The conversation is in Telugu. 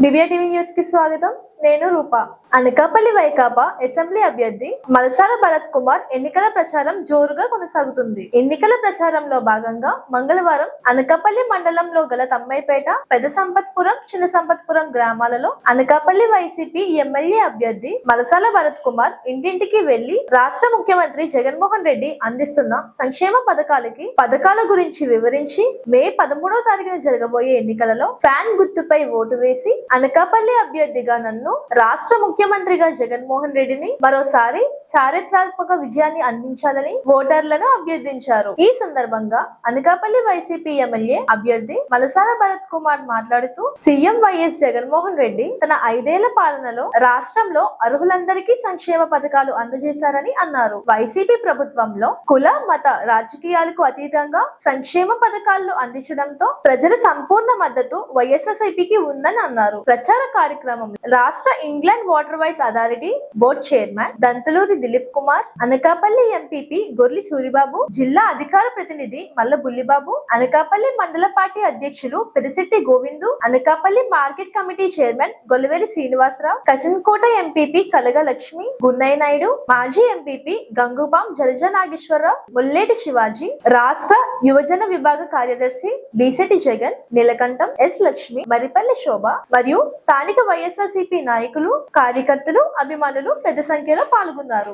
దివ్య టీవీ న్యూస్ కి స్వాగతం నేను రూప. అనకాపల్లి వైకాపా అసెంబ్లీ అభ్యర్థి మలసాల భరత్ కుమార్ ఎన్నికల ప్రచారం జోరుగా కొనసాగుతుంది. ఎన్నికల ప్రచారంలో భాగంగా మంగళవారం అనకాపల్లి మండలంలో గల తమ్మైపేట పెద్ద సంపత్పురం చిన్న సంపత్పురం గ్రామాలలో అనకాపల్లి వైసీపీ ఎమ్మెల్యే అభ్యర్థి మలసాల భరత్ కుమార్ ఇంటింటికి వెళ్ళి రాష్ట్ర ముఖ్యమంత్రి జగన్మోహన్ రెడ్డి అందిస్తున్న సంక్షేమ పథకాలకి పథకాల గురించి వివరించి మే పదమూడవ తారీఖున జరగబోయే ఎన్నికలలో ఫ్యాన్ గుర్తుపై ఓటు వేసి అనకాపల్లి అభ్యర్థిగా నన్ను రాష్ట్ర ముఖ్యమంత్రిగా జగన్మోహన్ రెడ్డిని మరోసారి చారిత్రాత్మక విజయాన్ని అందించాలని ఓటర్లను అభ్యర్థించారు. ఈ సందర్భంగా అనకాపల్లి వైసీపీ ఎమ్మెల్యే అభ్యర్థి మలసాల భరత్ కుమార్ మాట్లాడుతూ సీఎం వైఎస్ జగన్మోహన్ రెడ్డి తన ఐదేళ్ళ పాలనలో రాష్ట్రంలో అర్హులందరికీ సంక్షేమ పథకాలు అందజేశారని అన్నారు. వైసీపీ ప్రభుత్వంలో కుల మత రాజకీయాలకు అతీతంగా సంక్షేమ పథకాలను అందించడంతో ప్రజల సంపూర్ణ మద్దతు వైఎస్ఆర్సీపీకి ఉందని అన్నారు. ప్రచార కార్యక్రమం రాష్ట్ర England water ways authority board chairman Dantaluri Dilip Kumar Anakapalli MPP Gorli Suribabu జిల్లా అధికార ప్రతినిధి మల్ల బుల్లిబాబు అనకాపల్లి మండల పార్టీ అధ్యక్షులు Perisetti Govindu Anakapalli market committee chairman Gollaveli Srinivasarao Kasinkota MPP Kalaga Lakshmi Gunnaiah Naidu మాజీ ఎంపీపీ గంగుబాం జలజ నాగేశ్వరరావు ముల్లేటి శివాజీ రాష్ట్ర యువజన విభాగ కార్యదర్శి బీసెటి జగన్ నీలకంఠం ఎస్ లక్ష్మి మరిపల్లి శోభ మరియు స్థానిక వైఎస్ఆర్సీపీ నాయకులు కార్యకర్తలు అభిమానులు పెద్ద సంఖ్యలో పాల్గొన్నారు.